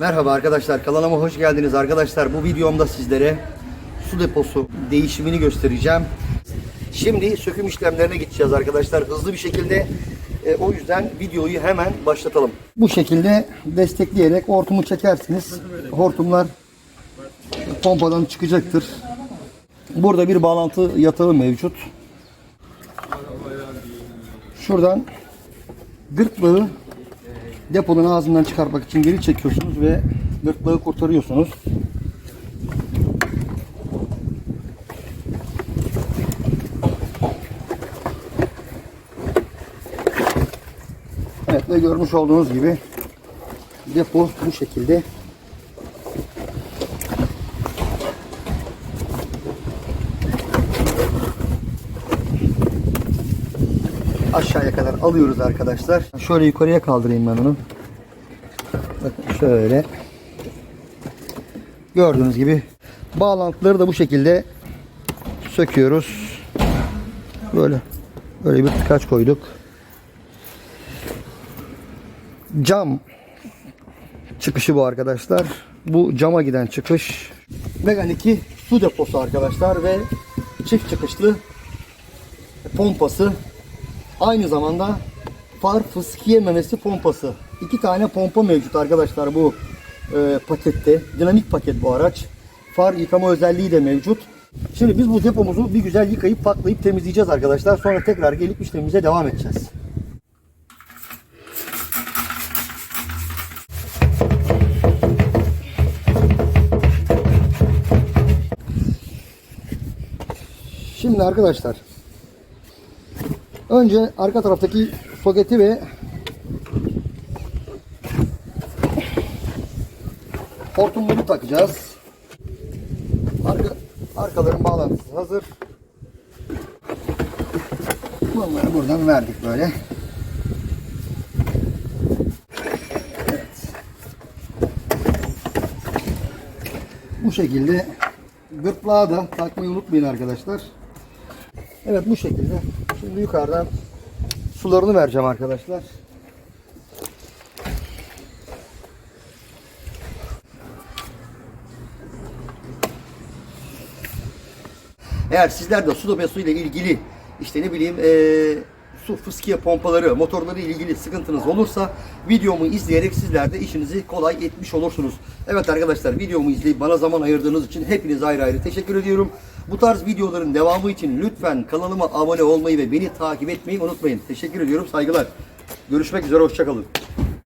Merhaba arkadaşlar kanalıma hoş geldiniz arkadaşlar. Bu videomda sizlere su deposu değişimini göstereceğim. Şimdi söküm işlemlerine gideceğiz arkadaşlar hızlı bir şekilde. E, o yüzden videoyu hemen başlatalım. Bu şekilde destekleyerek hortumu çekersiniz. Hortumlar pompadan çıkacaktır. Burada bir bağlantı yatağı mevcut. Şuradan gırtlağı deponun ağzından çıkarmak için geri çekiyorsunuz ve gırtlağı kurtarıyorsunuz. Evet ve görmüş olduğunuz gibi depo bu şekilde. Aşağıya kadar alıyoruz arkadaşlar. Şöyle yukarıya kaldırayım ben onu. Bakın şöyle. Gördüğünüz gibi bağlantıları da bu şekilde söküyoruz. Böyle böyle bir tıkaç koyduk. Cam çıkışı bu arkadaşlar. Bu cama giden çıkış. Megan 2 su deposu arkadaşlar ve çift çıkışlı pompası. Aynı zamanda far fıskiye memesi pompası. İki tane pompa mevcut arkadaşlar bu e, pakette. Dinamik paket bu araç. Far yıkama özelliği de mevcut. Şimdi biz bu depomuzu bir güzel yıkayıp paklayıp temizleyeceğiz arkadaşlar. Sonra tekrar gelip işlemimize devam edeceğiz. Şimdi arkadaşlar önce arka taraftaki soketi ve hortumları takacağız. Arka, arkaların bağlantısı hazır. Bunları buradan verdik böyle. Bu şekilde gırtlağı da takmayı unutmayın arkadaşlar. Evet bu şekilde. Şimdi yukarıdan sularını vereceğim arkadaşlar. Eğer sizler de su ile ilgili işte ne bileyim eee, su fıskiye pompaları, motorları ile ilgili sıkıntınız olursa videomu izleyerek sizler de işinizi kolay etmiş olursunuz. Evet arkadaşlar videomu izleyip bana zaman ayırdığınız için hepinize ayrı ayrı teşekkür ediyorum. Bu tarz videoların devamı için lütfen kanalıma abone olmayı ve beni takip etmeyi unutmayın. Teşekkür ediyorum. Saygılar. Görüşmek üzere. Hoşçakalın.